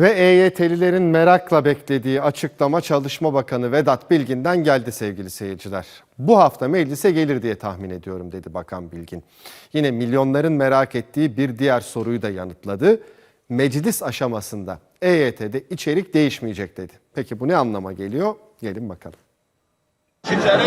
Ve EYT'lilerin merakla beklediği açıklama Çalışma Bakanı Vedat Bilgin'den geldi sevgili seyirciler. Bu hafta meclise gelir diye tahmin ediyorum dedi Bakan Bilgin. Yine milyonların merak ettiği bir diğer soruyu da yanıtladı. Meclis aşamasında EYT'de içerik değişmeyecek dedi. Peki bu ne anlama geliyor? Gelin bakalım.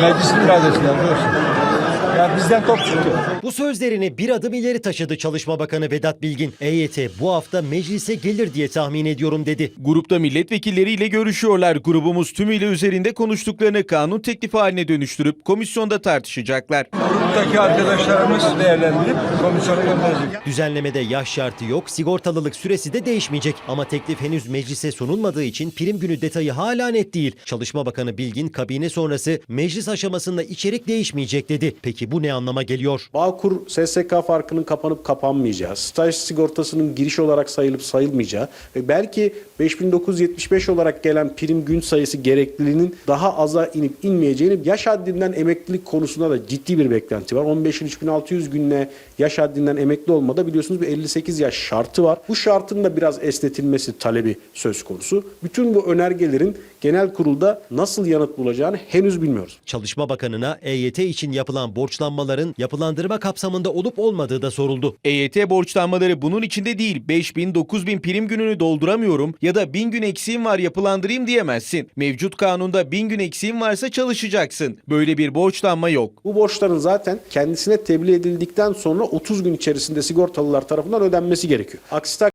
Meclisin iradesi arkadaşlar. Ya bizden top çıkıyor. Bu sözlerini bir adım ileri taşıdı Çalışma Bakanı Vedat Bilgin. EYT bu hafta meclise gelir diye tahmin ediyorum dedi. Grupta milletvekilleriyle görüşüyorlar. Grubumuz tümüyle üzerinde konuştuklarını kanun teklifi haline dönüştürüp komisyonda tartışacaklar. Gruptaki arkadaşlarımız değerlendirip komisyona gönderecek. Düzenlemede yaş şartı yok, sigortalılık süresi de değişmeyecek. Ama teklif henüz meclise sunulmadığı için prim günü detayı hala net değil. Çalışma Bakanı Bilgin kabine sonrası meclis aşamasında içerik değişmeyecek dedi. Peki bu ne anlama geliyor? Bağkur SSK farkının kapanıp kapanmayacağı, staj sigortasının giriş olarak sayılıp sayılmayacağı ve belki 5975 olarak gelen prim gün sayısı gerekliliğinin daha aza inip inmeyeceğini yaş haddinden emeklilik konusunda da ciddi bir beklenti var. 15 yıl 3600 günle yaş haddinden emekli olmada biliyorsunuz bir 58 yaş şartı var. Bu şartın da biraz esnetilmesi talebi söz konusu. Bütün bu önergelerin genel kurulda nasıl yanıt bulacağını henüz bilmiyoruz. Çalışma Bakanı'na EYT için yapılan borçlanmaların yapılandırma kapsamında olup olmadığı da soruldu. EYT borçlanmaları bunun içinde değil. 5000 9000 prim gününü dolduramıyorum ya da 1000 gün eksiğim var yapılandırayım diyemezsin. Mevcut kanunda 1000 gün eksiğim varsa çalışacaksın. Böyle bir borçlanma yok. Bu borçların zaten kendisine tebliğ edildikten sonra 30 gün içerisinde sigortalılar tarafından ödenmesi gerekiyor. Aksi